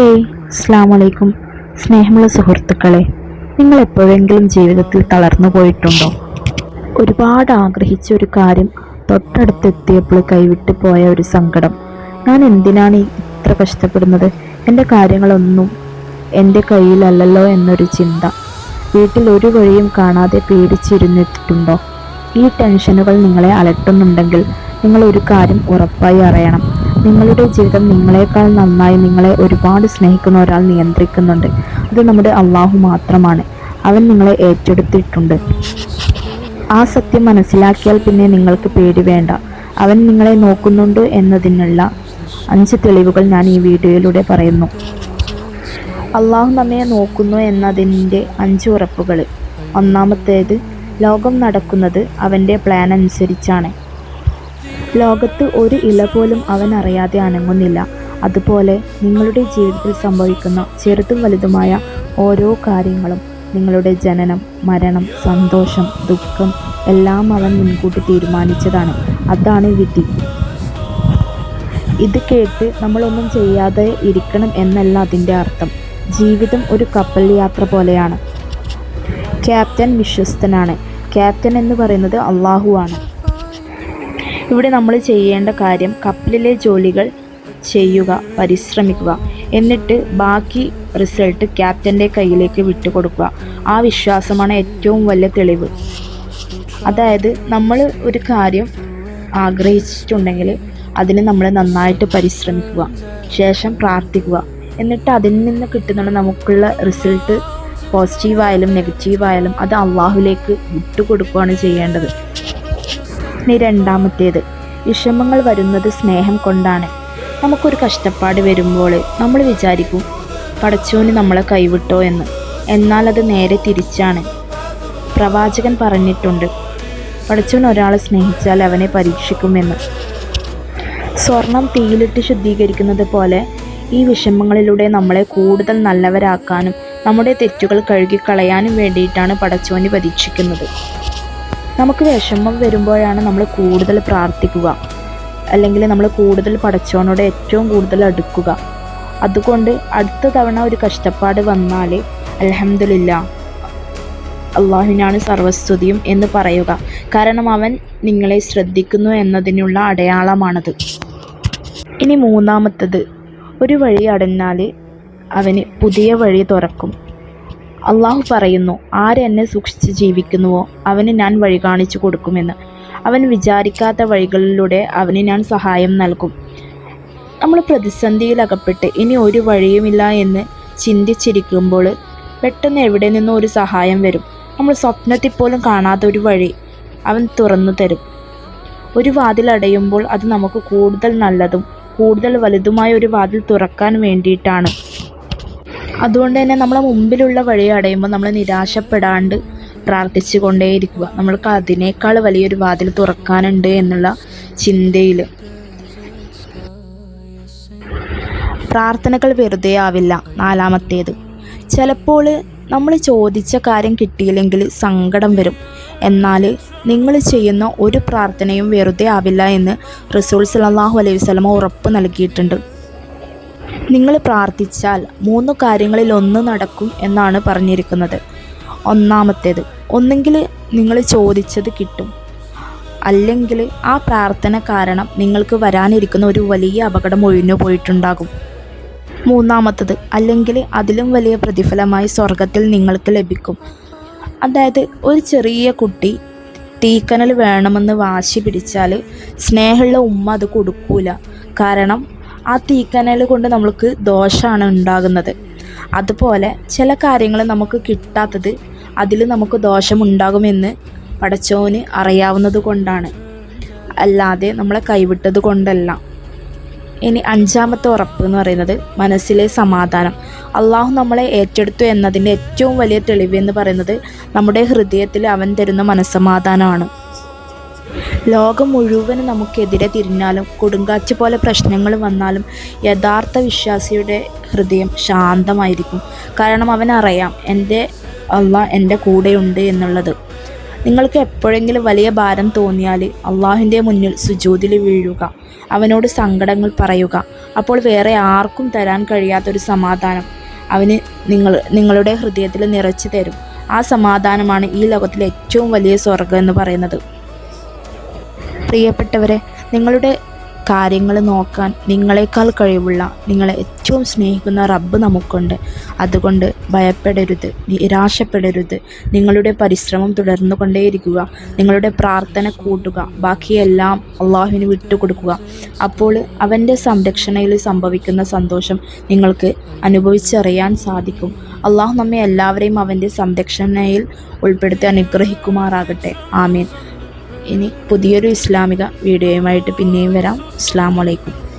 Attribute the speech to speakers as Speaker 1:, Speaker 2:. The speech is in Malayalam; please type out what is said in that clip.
Speaker 1: ഹേയ് അസ്ലാമലൈക്കും സ്നേഹമുള്ള സുഹൃത്തുക്കളെ നിങ്ങൾ എപ്പോഴെങ്കിലും ജീവിതത്തിൽ തളർന്നു പോയിട്ടുണ്ടോ? ഒരുപാട് ആഗ്രഹിച്ച ഒരു കാര്യം തൊട്ടടുത്തെത്തിയപ്പോൾ കൈവിട്ടു പോയ ഒരു സങ്കടം. ഞാൻ എന്തിനാണ് ഇത്ര കഷ്ടപ്പെടുന്നത്? എന്റെ കാര്യങ്ങളൊന്നും എന്റെ കയ്യിലല്ലല്ലോ എന്നൊരു ചിന്ത. വീട്ടിൽ ഒരു വഴിയും കാണാതെ പേടിച്ചിരുന്നിട്ടുണ്ടോ? ഈ ടെൻഷനുകൾ നിങ്ങളെ അലട്ടുന്നുണ്ടെങ്കിൽ നിങ്ങൾ ഒരു കാര്യം ഉറപ്പായി അറിയണം. നിങ്ങളുടെ ജീവിതം നിങ്ങളെക്കാൾ നന്നായി നിങ്ങളെ ഒരുപാട് സ്നേഹിക്കുന്ന ഒരാൾ നിയന്ത്രിക്കുന്നുണ്ട്. അത് നമ്മുടെ അള്ളാഹു മാത്രമാണ്. അവൻ നിങ്ങളെ ഏറ്റെടുത്തിട്ടുണ്ട്. ആ സത്യം മനസ്സിലാക്കിയാൽ പിന്നെ നിങ്ങൾക്ക് പേടി വേണ്ട. അവൻ നിങ്ങളെ നോക്കുന്നുണ്ട് എന്നതിനുള്ള അഞ്ച് തെളിവുകൾ ഞാൻ ഈ വീഡിയോയിലൂടെ പറയുന്നു. അള്ളാഹു നമ്മെ നോക്കുന്നു എന്നതിന്റെ അഞ്ച് ഉറപ്പുകൾ. ഒന്നാമത്തേത് ലോകം നടക്കുന്നത് അവന്റെ പ്ലാൻ അനുസരിച്ചാണ്. ലോകത്ത് ഒരു ഇല പോലും അവൻ അറിയാതെ അനങ്ങുന്നില്ല. അതുപോലെ നിങ്ങളുടെ ജീവിതത്തിൽ സംഭവിക്കുന്ന ചെറുതും വലുതുമായ ഓരോ കാര്യങ്ങളും നിങ്ങളുടെ ജനനം മരണം സന്തോഷം ദുഃഖം എല്ലാം അവൻ മുൻകൂട്ടി തീരുമാനിച്ചതാണ്. അതാണ് വിധി. ഇത് കേട്ട് നമ്മളൊന്നും ചെയ്യാതെ ഇരിക്കണം എന്നല്ല അതിന്റെ അർത്ഥം. ജീവിതം ഒരു കപ്പൽ യാത്ര പോലെയാണ്. ക്യാപ്റ്റൻ വിശ്വസ്തനാണ്. ക്യാപ്റ്റൻ എന്ന് പറയുന്നത് അള്ളാഹുവാണ് ഇവിടെ നമ്മൾ ചെയ്യേണ്ട കാര്യം കപ്പലിലെ ജോലികൾ ചെയ്യുക പരിശ്രമിക്കുക. എന്നിട്ട് ബാക്കി റിസൾട്ട് ക്യാപ്റ്റന്റെ കയ്യിലേക്ക് വിട്ടുകൊടുക്കുക. ആ വിശ്വാസമാണ് ഏറ്റവും വലിയ തെളിവ്. അതായത് നമ്മൾ ഒരു കാര്യം ആഗ്രഹിച്ചിട്ടുണ്ടെങ്കിൽ അതിന് നമ്മൾ നന്നായിട്ട് പരിശ്രമിക്കുക ശേഷം പ്രാർത്ഥിക്കുക. എന്നിട്ട് അതിൽ നിന്ന് കിട്ടുന്ന നമുക്കുള്ള റിസൾട്ട് പോസിറ്റീവായാലും നെഗറ്റീവായാലും അത് അള്ളാഹുലേക്ക് വിട്ടുകൊടുക്കുകയാണ് ചെയ്യേണ്ടത്. ഇനി രണ്ടാമത്തേത്. വിഷമങ്ങൾ വരുന്നത് സ്നേഹം കൊണ്ടാണ്. നമുക്കൊരു കഷ്ടപ്പാട് വരുമ്പോൾ നമ്മൾ വിചാരിക്കും പടച്ചോന് നമ്മളെ കൈവിട്ടോ എന്ന്. എന്നാൽ അത് നേരെ തിരിച്ചാണ്. പ്രവാചകൻ പറഞ്ഞിട്ടുണ്ട് പടച്ചോൻ ഒരാളെ സ്നേഹിച്ചാൽ അവനെ പരീക്ഷിക്കുമെന്ന് സ്വർണം തീയിലിട്ട് ശുദ്ധീകരിക്കുന്നത് പോലെ ഈ വിഷമങ്ങളിലൂടെ നമ്മളെ കൂടുതൽ നല്ലവരാക്കാനും നമ്മുടെ തെറ്റുകൾ കഴുകിക്കളയാനും വേണ്ടിയിട്ടാണ് പടച്ചോന് പരീക്ഷിക്കുന്നത്. നമുക്ക് വിഷമം വരുമ്പോഴാണ് നമ്മൾ കൂടുതൽ പ്രാർത്ഥിക്കുക. അല്ലെങ്കിൽ നമ്മൾ കൂടുതൽ പഠിച്ചവനോട് ഏറ്റവും കൂടുതൽ അടുക്കുക. അതുകൊണ്ട് അടുത്ത തവണ ഒരു കഷ്ടപ്പാട് വന്നാൽ അലഹമില്ല അള്ളാഹുവിനാണ് സർവസ്തുതിയും എന്ന് പറയുക. കാരണം അവൻ നിങ്ങളെ ശ്രദ്ധിക്കുന്നു എന്നതിനുള്ള അടയാളമാണത്. ഇനി മൂന്നാമത്തത് ഒരു വഴി അടഞ്ഞാൽ അവന് പുതിയ വഴി തുറക്കും. അള്ളാഹു പറയുന്നു ആരെന്നെ സൂക്ഷിച്ച് ജീവിക്കുന്നുവോ അവന് ഞാൻ വഴി കാണിച്ചു കൊടുക്കുമെന്ന്. അവൻ വിചാരിക്കാത്ത വഴികളിലൂടെ അവന് ഞാൻ സഹായം നൽകും. നമ്മൾ പ്രതിസന്ധിയിൽ അകപ്പെട്ട് ഇനി ഒരു വഴിയുമില്ല എന്ന് ചിന്തിച്ചിരിക്കുമ്പോൾ പെട്ടെന്ന് എവിടെ നിന്നും ഒരു സഹായം വരും. നമ്മൾ സ്വപ്നത്തിൽ പോലും കാണാത്ത ഒരു വഴി അവൻ തുറന്നു തരും. ഒരു വാതിൽ അടയുമ്പോൾ അത് നമുക്ക് കൂടുതൽ നല്ലതും കൂടുതൽ വലുതുമായ ഒരു വാതിൽ തുറക്കാൻ വേണ്ടിയിട്ടാണ്. അതുകൊണ്ട് തന്നെ നമ്മളെ മുമ്പിലുള്ള വഴി അടയുമ്പോൾ നമ്മൾ നിരാശപ്പെടാണ്ട് പ്രാർത്ഥിച്ചു കൊണ്ടേയിരിക്കുക നമ്മൾക്ക് അതിനേക്കാൾ വലിയൊരു വാതിൽ തുറക്കാനുണ്ട് എന്നുള്ള ചിന്തയിൽ പ്രാർത്ഥനകൾ വെറുതെ ആവില്ല നാലാമത്തേത്. ചിലപ്പോൾ നമ്മൾ ചോദിച്ച കാര്യം കിട്ടിയില്ലെങ്കിൽ സങ്കടം വരും. എന്നാൽ നിങ്ങൾ ചെയ്യുന്ന ഒരു പ്രാർത്ഥനയും വെറുതെ ആവില്ല എന്ന് റസൂൽ സലാഹു അലൈഹി വസല്ലമ ഉറപ്പ് നൽകിയിട്ടുണ്ട്. നിങ്ങൾ പ്രാർത്ഥിച്ചാൽ മൂന്ന് കാര്യങ്ങളിൽ ഒന്ന് നടക്കും എന്നാണ് പറഞ്ഞിരിക്കുന്നത്. ഒന്നാമത്തേത് ഒന്നെങ്കിൽ നിങ്ങൾ ചോദിച്ചത് കിട്ടും. അല്ലെങ്കിൽ ആ പ്രാർത്ഥന കാരണം നിങ്ങൾക്ക് വരാനിരിക്കുന്ന ഒരു വലിയ അപകടം ഒഴിഞ്ഞു പോയിട്ടുണ്ടാകും. മൂന്നാമത്തത് അല്ലെങ്കിൽ അതിലും വലിയ പ്രതിഫലമായി സ്വർഗത്തിൽ നിങ്ങൾക്ക് ലഭിക്കും. അതായത് ഒരു ചെറിയ കുട്ടി തീക്കനൽ വേണമെന്ന് വാശി പിടിച്ചാൽ സ്നേഹമുള്ള ഉമ്മ അത് കൊടുക്കൂല. കാരണം ആ തീക്കനൽ കൊണ്ട് നമ്മൾക്ക് ദോഷമാണ് ഉണ്ടാകുന്നത്. അതുപോലെ ചില കാര്യങ്ങൾ നമുക്ക് കിട്ടാത്തത് അതിൽ നമുക്ക് ദോഷമുണ്ടാകുമെന്ന് പടച്ചോന് അറിയാവുന്നത് കൊണ്ടാണ്. അല്ലാതെ നമ്മളെ കൈവിട്ടത് കൊണ്ടല്ല. ഇനി അഞ്ചാമത്തെ ഉറപ്പ് എന്ന് പറയുന്നത് മനസ്സിലെ സമാധാനം. അള്ളാഹു നമ്മളെ ഏറ്റെടുത്തു എന്നതിന്റെ ഏറ്റവും വലിയ തെളിവ് എന്ന് പറയുന്നത് നമ്മുടെ ഹൃദയത്തിൽ അവൻ തരുന്ന മനസ്സമാധാനമാണ്. ലോകം മുഴുവനും നമുക്കെതിരെ തിരിഞ്ഞാലും കൊടുങ്കാറ്റ് പോലെ പ്രശ്നങ്ങൾ വന്നാലും യഥാർത്ഥ വിശ്വാസിയുടെ ഹൃദയം ശാന്തമായിരിക്കും. കാരണം അവനറിയാം എന്റെ അള്ളാഹ് എന്റെ കൂടെയുണ്ട് എന്നുള്ളത്. നിങ്ങൾക്ക് എപ്പോഴെങ്കിലും വലിയ ഭാരം തോന്നിയാൽ അള്ളാഹുവിന്റെ മുന്നിൽ സുജൂതിൽ വീഴുക അവനോട് സങ്കടങ്ങൾ പറയുക. അപ്പോൾ വേറെ ആർക്കും തരാൻ കഴിയാത്തൊരു സമാധാനം അവന് നിങ്ങൾ നിങ്ങളുടെ ഹൃദയത്തിൽ നിറച്ചു തരും. ആ സമാധാനമാണ് ഈ ലോകത്തിലെ ഏറ്റവും വലിയ സ്വർഗം എന്ന് പറയുന്നത്. പ്രിയപ്പെട്ടവരെ നിങ്ങളുടെ കാര്യങ്ങൾ നോക്കാൻ നിങ്ങളെക്കാൾ കഴിവുള്ള നിങ്ങളെ ഏറ്റവും സ്നേഹിക്കുന്ന റബ്ബ് നമുക്കുണ്ട്. അതുകൊണ്ട് ഭയപ്പെടരുത് നിരാശപ്പെടരുത്. നിങ്ങളുടെ പരിശ്രമം തുടർന്നു കൊണ്ടേയിരിക്കുക നിങ്ങളുടെ പ്രാർത്ഥന കൂട്ടുക. ബാക്കിയെല്ലാം അള്ളാഹുവിന് വിട്ടുകൊടുക്കുക. അപ്പോൾ അവന്റെ സംരക്ഷണയിൽ സംഭവിക്കുന്ന സന്തോഷം നിങ്ങൾക്ക് അനുഭവിച്ചറിയാൻ സാധിക്കും. അള്ളാഹു നമ്മെ എല്ലാവരെയും അവന്റെ സംരക്ഷണയിൽ ഉൾപ്പെടുത്തി അനുഗ്രഹിക്കുമാറാകട്ടെ. ആമീൻ. ഇനി പുതിയൊരു ഇസ്ലാമിക വീഡിയോയുമായിട്ട് പിന്നെയും വരാം. അസ്സാം വലൈക്കും